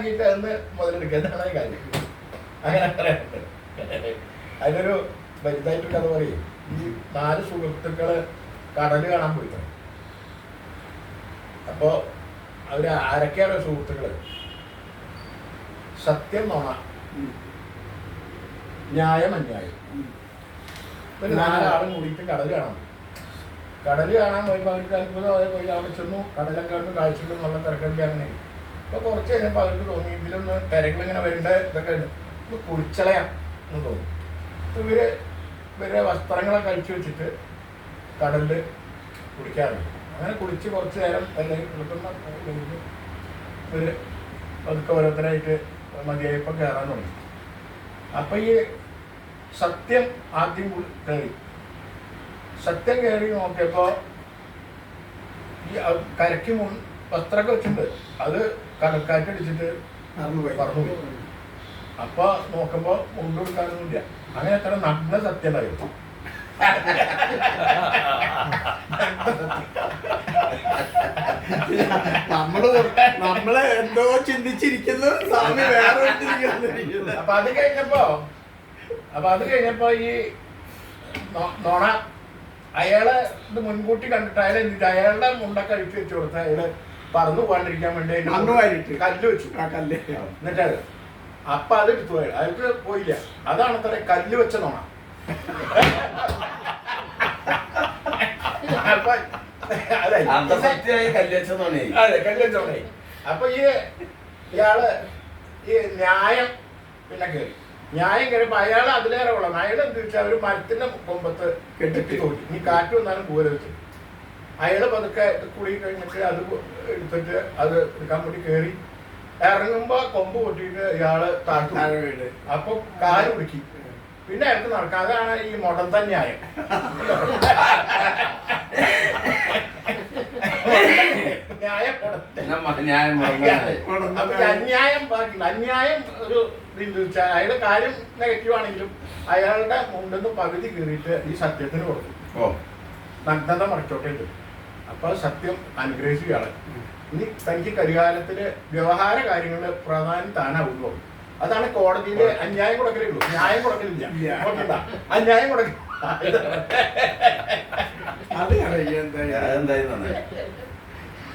മനസ്സിലാക്കിയിട്ട് അന്ന് മുതലെടുക്കുന്നതാണ് കാര്യം? അങ്ങനെ പറയാനുണ്ട്. അതിനൊരു വലുതായിട്ട് കഥ പറയും. ഈ നാല് സുഹൃത്തുക്കൾ കടൽ കാണാൻ പോയിട്ടുണ്ട് അപ്പോ അവർ ആരൊക്കെയാണ് സുഹൃത്തുക്കൾ? സത്യം നോണ ന്യായം അന്യായം. ഒരു നാലാളും കൂടിയിട്ട് കടൽ കാണാൻ പോയി. കടൽ കാണാൻ പോയപ്പോൾ അവർക്ക് അത്ഭുതമായി പോയി അവിടെ ചെന്നു. കടലൊക്കെ കണ്ട് കാഴ്ചകളും നല്ല തിരക്കൊക്കെ അങ്ങനെ അപ്പൊ കുറച്ച് കഴിഞ്ഞപ്പോൾ അവർക്ക് തോന്നി ഇതിലൊന്ന് തിരക്കിലിങ്ങനെ വരേണ്ട ഇതൊക്കെ ഉണ്ട് ഒന്ന് കുളിച്ചളയാം എന്ന് തോന്നി. അപ്പൊ ഇവർ ഇവരെ വസ്ത്രങ്ങളൊക്കെ അഴിച്ചു വെച്ചിട്ട് കടലിൽ കുളിക്കാറുണ്ട് അങ്ങനെ കുളിച്ച് കുറച്ച് നേരം അല്ലെങ്കിൽ കുളിക്കുന്ന ഇവർ പതുക്കെ ഓരോരുത്തരായിട്ട് മതിയായപ്പോൾ കയറാൻ തുടങ്ങി. അപ്പൊ ഈ സത്യം ആദ്യം കയറി. സത്യം കയറി നോക്കിയപ്പോ ഈ കരയ്ക്ക് മുൻ വസ്ത്രമൊക്കെ വെച്ചിട്ടുണ്ട്. അത് കണക്കാറ്റടിച്ചിട്ട് പറഞ്ഞു പോയി അപ്പൊ നോക്കുമ്പോ മുണ്ട് കൊടുക്കാനൊന്നുമില്ല അങ്ങനെ എത്ര നഗ്ന സത്യം ഉണ്ടായിരുന്നു നമ്മൾ നമ്മൾ എന്തോ ചിന്തിച്ചിരിക്കുന്നു സ്വാമി വേറെ അപ്പൊ അത് കഴിഞ്ഞപ്പോ അപ്പൊ അത് കഴിഞ്ഞപ്പോ ഈ നോണ അയാളെ ഇത് മുൻകൂട്ടി കണ്ടിട്ട് അയാളെ? അയാളുടെ മുണ്ടൊക്കെ അഴിച്ചു വെച്ചു കൊടുത്ത് അയാൾ പറന്നു പോകാണ്ടിരിക്കാൻ വേണ്ടി മണ്ണ്. കല്ല് വെച്ചു. ആ കല്ല്. എന്നിട്ട് അപ്പൊ അത് എടുത്തു അയാൾ അയാൾക്ക് പോയില്ല. അതാണ് അത്ര കല്ല് വെച്ച നോണ. അപ്പൊ ഈ ഇയാൾ ഈ ന്യായം പിന്നെ കേറി. ന്യായം കഴിയുമ്പോ അയാൾ അതിലേറെ കൊള്ളാം അയാൾ എന്ത് വെച്ചാൽ ഒരു മരത്തിന്റെ കൊമ്പത്ത് കെട്ടിട്ട്. തോന്നി ഇനി കാറ്റ് വന്നാലും പോരെ വെച്ചു. അയാൾ പതുക്കെ കൂടി കുളി കഴിഞ്ഞിട്ട് അത് എടുത്തിട്ട് അത് എടുക്കാൻ വേണ്ടി കയറി ഇറങ്ങുമ്പോ കൊമ്പ് പൊട്ടിയിട്ട് ഇയാൾ താഴ്ത്തു അപ്പൊ കാൽ പിടിക്കി. പിന്നെ അയാൾക്ക് നടക്കാം. അതാണ് ഈ മുടന്തൻ ന്യായം അന്യായം ബാക്കി അന്യായം ഒരു അയാളുടെ കാര്യം നെഗറ്റീവ് ആണെങ്കിലും അയാളുടെ മുണ്ടെന്ന് പകുതി കീറിയിട്ട് ഈ സത്യത്തിന് കൊടുക്കും. ഓ. നഗ്നത മറിച്ചോട്ടേ ഉണ്ട് അപ്പൊ സത്യം അനുഗ്രഹിക്കുകയാണ്. ഇനി തനിക്ക് കരികാലത്തിൽ വ്യവഹാര കാര്യങ്ങളിൽ പ്രാധാന്യം താനാവുള്ളൂ അതാണ് കോടതിയിലെ അന്യായം കൊടുക്കലേ ഉള്ളൂ ന്യായം കൊടുക്കലില്ല? അന്യായം കൊടുക്ക അത് എന്തായാലും.